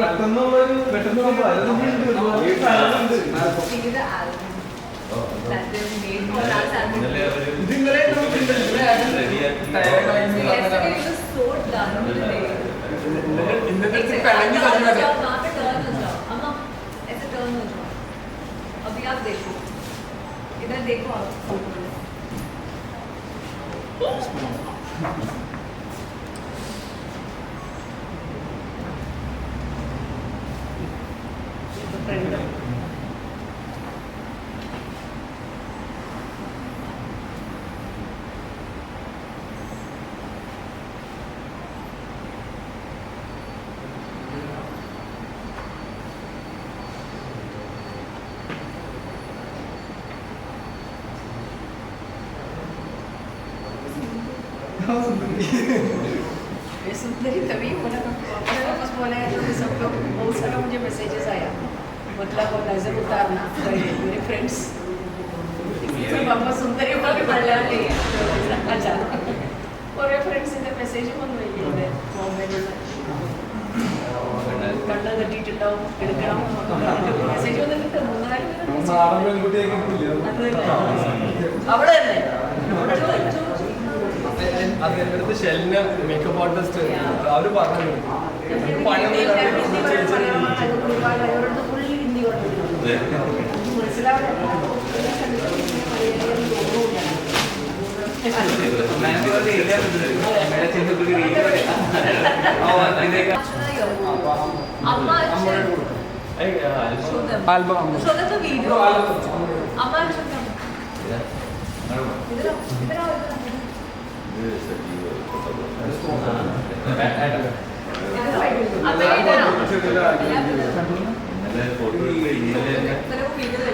പെട്ടെന്നുള്ളൊരു പെട്ടെന്ന് പോകുമ്പോ അതൊന്നും ചെയ്തിട്ട് See the album that they made for us album ഇന്നലെ അവർ ഇത് ഇന്നലെ നമുക്ക് റെഡിയാക്കി yesterday it was so done today ഇന്നത്തെ इधर देखो आप। फ़ोटो सुंदरी तभी होना अपने वापस बोले तो सब लोग बहुत सारा मुझे मैसेजेस आया मतलब वो नजर उतारना मेरे फ्रेंड्स वापस सुंदरी बोल के मलयाली अच्छा കുറേ ഫ്രണ്ട്സിന്റെ മെസ്സേജ് വന്നു എനിക്ക് മൊബൈലിൽ കണ്ണ് കെട്ടിയിട്ടുണ്ടാവും എടുക്കണം മെസ്സേജ് വന്നിട്ടുണ്ട് മൂന്നാല് പേര് നാടൻ എൻ്റെ അടുത്ത് ഷെല്ലിന് മേക്കപ്പ് ആർട്ടിസ്റ്റ് അവര് പറഞ്ഞു ഹിന്ദി ഹിന്ദി ഇന്നലെ ഫോട്ടോ ഇന്നലെ